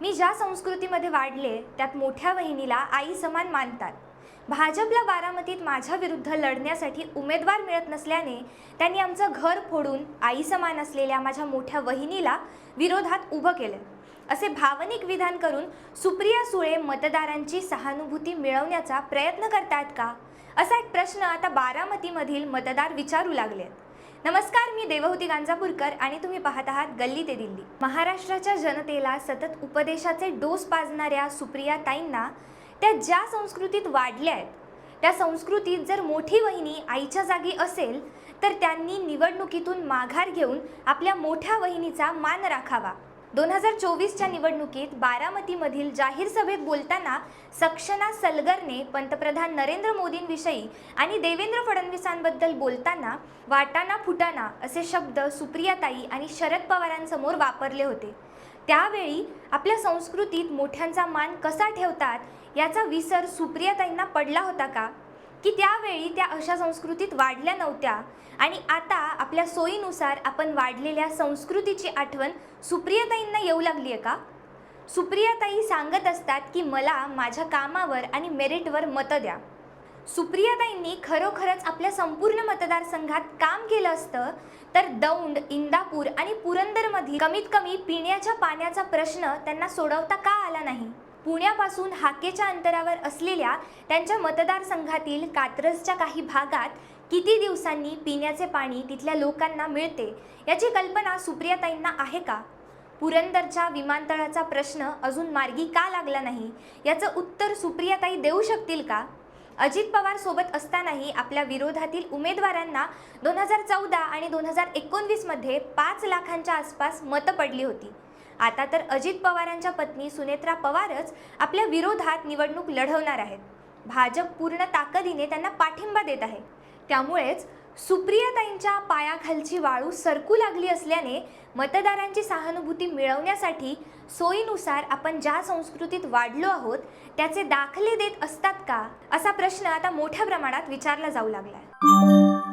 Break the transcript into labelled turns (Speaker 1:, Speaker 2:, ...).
Speaker 1: मी ज्या संस्कृतीमध्ये वाढले त्यात मोठ्या बहिणीला आई समान मानतात. भाजपला बारामतीत माझ्या विरुद्ध लढण्यासाठी उमेदवार मिळत नसल्याने त्यांनी आमचं घर फोडून आई समान असलेल्या माझ्या मोठ्या वहिनीला विरोधात उभं केलं. असे भावनिक विधान करून सुप्रिया सुळे मतदारांची सहानुभूती मिळवण्याचा प्रयत्न करतायत का? असा एक प्रश्न आता बारामतीमधील मतदार विचारू लागलेत. नमस्कार मी देवहूती गांजापूरकर आणि तुम्ही पाहत आहात गल्ली ते दिल्ली. महाराष्ट्राच्या जनतेला सतत उपदेशाचे डोस पाजणाऱ्या सुप्रिया ताईंना त्या ज्या संस्कृतीत वाढल्या आहेत त्या संस्कृतीत जर मोठी वहिनी आईच्या जागी असेल तर त्यांनी निवडणुकीतून माघार घेऊन आपल्या मोठ्या वहिनीचा मान राखावा. दोन हजार चोवीसच्या निवडणुकीत बारामतीमधील जाहीर सभेत बोलताना सक्षना सलगरने पंतप्रधान नरेंद्र मोदींविषयी आणि देवेंद्र फडणवीसांबद्दल बोलताना वाटाणा फुटाणा असे शब्द सुप्रियाताई आणि शरद पवारांसमोर वापरले होते. त्यावेळी आपल्या संस्कृतीत मोठ्यांचा मान कसा ठेवतात याचा विसर सुप्रियाताईंना पडला होता का? की त्यावेळी त्या अशा संस्कृतीत वाढल्या नव्हत्या. आणि आता आपल्या सोयीनुसार आपण वाढलेल्या संस्कृतीची आठवण सुप्रियाताईंना येऊ लागली आहे का? सुप्रियाताई सांगत असतात की मला माझ्या कामावर आणि मेरिटवर मतं द्या. सुप्रियाताईंनी खरोखरच आपल्या संपूर्ण मतदारसंघात काम केलं असतं तर दौंड इंदापूर आणि पुरंदरमधील कमीत कमी पिण्याच्या पाण्याचा प्रश्न त्यांना सोडवता का आला नाही? पुण्यापासून हाकेच्या अंतरावर असलेल्या त्यांच्या मतदारसंघातील कात्रजच्या काही भागात किती दिवसांनी पिण्याचे पाणी तिथल्या लोकांना मिळते याची कल्पना सुप्रियाताईंना आहे का? पुरंदरच्या विमानतळाचा प्रश्न अजून मार्गी का लागला नाही? याचं उत्तर सुप्रियाताई देऊ शकतील का? अजित पवार सोबत असतानाही आपल्या विरोधातील उमेदवारांना दोन हजार चौदा आणि दोन हजार एकोणवीसमध्ये पाच लाखांच्या आसपास मतं पडली होती. आता तर अजित पवारांच्या पत्नी सुनेत्रा पवारच आपल्या विरोधात निवडणूक लढवणार आहेत. भाजप पूर्ण ताकदीने त्यांना पाठिंबा देत आहे. त्यामुळेच सुप्रियाताईंच्या पायाखालची वाळू सरकू लागली असल्याने मतदारांची सहानुभूती मिळवण्यासाठी सोयीनुसार आपण ज्या संस्कृतीत वाढलो आहोत त्याचे दाखले देत असतात का? असा प्रश्न आता मोठ्या प्रमाणात विचारला जाऊ लागला आहे